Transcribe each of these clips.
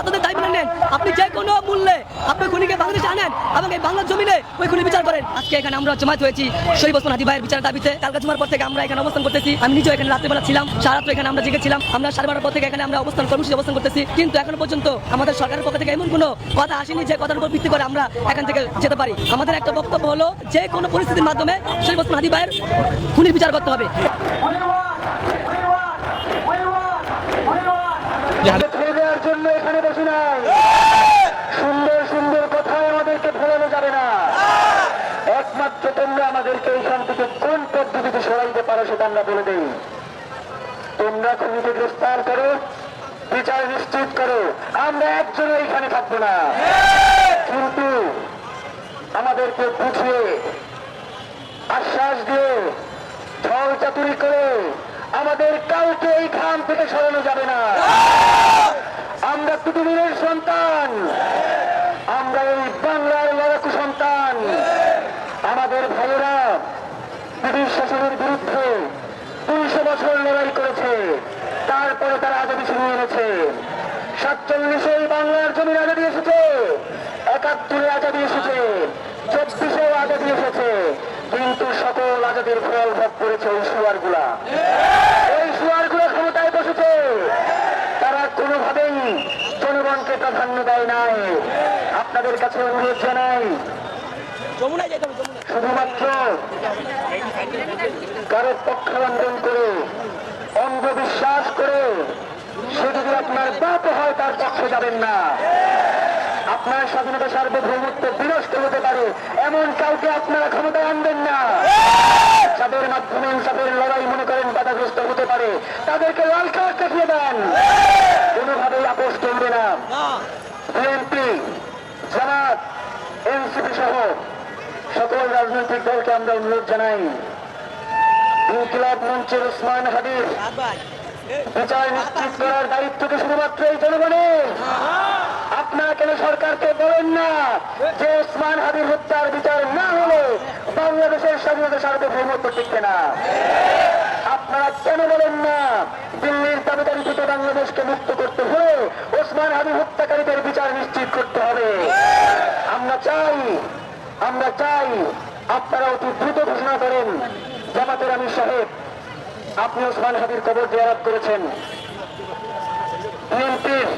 ছাত্রদের মেনে নেন। আপনি যে কোনো মূল্যে আপনি খুনিকে বাংলাদেশে আনেন এবং এই বাংলার জমিনে ওই খুনি বিচার করেন। আজকে এখানে আমরা জমায়েত হয়েছি। শহীদ ওসমান হাদি ভাইয়ের বিচার দাবিতে কালকা জুমার পর থেকে আমরা এখানে অবস্থান করতেছি। আমি নিজেও এখানে রাত্রিবেলা ছিলাম। সারা রাত্র এখানে আমরা জেগেছিলাম। আমরা সাড়ে বারোটার পর থেকে এখানে আমরা অবস্থান কর্মসূচি অবস্থান করতেছি। কিন্তু এখনও পর্যন্ত আমাদের সরকারের পক্ষ থেকে এমন কোনো কথা আসেনি যে কথার উপর ভিত্তি করে আমরা এখান থেকে যেতে পারি। আমাদের একটা বক্তব্য হলো, যে কোনো পরিস্থিতির মাধ্যমে শহীদ ওসমান হাদি ভাইয়ের খুনির বিচার করতে হবে। বসে সুন্দর সুন্দর কথায় আমাদেরকে ফেরানো যাবে না। একমাত্র তোমরা আমাদেরকে এইখান থেকে কোন পদ্ধতিতে সরাইতে পারো সেটা আমরা বলে দেই। তোমরা খুনিকে গ্রেফতার করো, বিচার নিশ্চিত করো, আমরা একজনও এখানে থাকব না। কিন্তু আমাদেরকে বুঝিয়ে, আশ্বাস দিয়ে ছল চাতুরি করে আমাদের কাউকে এই খান থেকে সরানো যাবে না আমরা পৃথিবীর সন্তান আমরা এই বাংলার লড়াকু সন্তান আমাদের ভাইয়েরা, ব্রিটিশ শাসনের বিরুদ্ধে দুইশো বছর লড়াই করেছে। তারপরে তারা আজাদি ছিনিয়ে এনেছে সাতচল্লিশে বাংলার জমির আজাদি এসেছে। একাত্তরে আজাদি এসেছে। চব্বিশেও আজাদি এসেছে। কিন্তু সকল আজাদির ফল ভোগ করেছে ওই সুয়ারগুলা ওই সুয়ারগুলো ক্ষমতায় বসেছে। তারা কোনোভাবেই জনগণকে প্রাধান্য দেয় নাই। আপনাদের কাছে অনুরোধ জানাই শুধুমাত্র কারও পক্ষাবন্ধন করে অন্ধবিশ্বাস করে সে যদি আপনার বাপ হয় তার পক্ষে যাবেন না। আপনার স্বাধীনতা সার্বভৌমত্ব বিনষ্ট হতে পারে এমন কাউকে আপনারা ক্ষমতায় আনবেন না। যাদের মাধ্যমে তাদের লড়াই মনে করেন বাধাগ্রস্ত হতে পারে তাদেরকে লাল কার্ড দেখিয়ে দেন। কোনোভাবেই আপোষ চলবে না। বিএনপি এনসিপি সহ সকল রাজনৈতিক দলকে আমরা অনুরোধ জানাই। ইনকিলাব মঞ্চের উসমান হাদির বিচার নিশ্চিত করার দায়িত্বকে শুধুমাত্র এই জনগণের আপনারা কেন সরকারকে বলেন না যে ওসমান হাদির হত্যার বিচার না হলে বাংলাদেশের স্বাধীনতা সার্বভৌমত্ব টিকবে না? আপনারা কেন বলেন না দিল্লির দাবিদারি থেকে বাংলাদেশকে মুক্ত করতে হলে ওসমান হাদি হত্যাকারীদের বিচার নিশ্চিত করতে হবে? চাই, আমরা চাই আপনারা অতি দ্রুত ঘোষণা করেন, জামাতের আমির সাহেব। আপনি ওসমান হাদির কবর জিয়ারত করেছেন। বিএনপির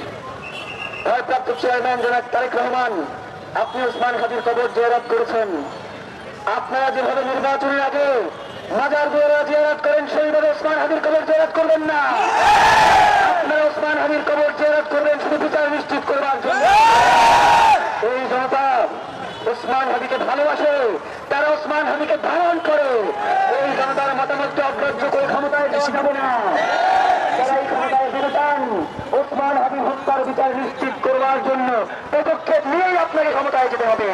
ভারপ্রাপ্ত চেয়ারম্যান জনাব তারেক রহমান, আপনি ওসমান হাদির কবর জিয়ারত করেছেন। আপনারা যেভাবে নির্বাচনের আগে মাজার দুয়ারা জিয়ারত করেন, সেইভাবে ওসমান হাদির কবর জিয়ারত করবেন না। আপনারা ওসমান হাদির কবর জিয়ারত করবেন শুধু বিচার নিশ্চিত করবার জন্য এই জনতা ওসমান হাদিকে ভালোবাসে তারা হাদিকে ধারণ করে। এই জনতার মতামতকে অগ্রাহ্য করে ক্ষমতায় দেওয়া যাবে না। হত্যার বিচার নিশ্চিত করবার জন্য পদক্ষেপ নিয়েই আপনাকে ক্ষমতায় যেতে হবে।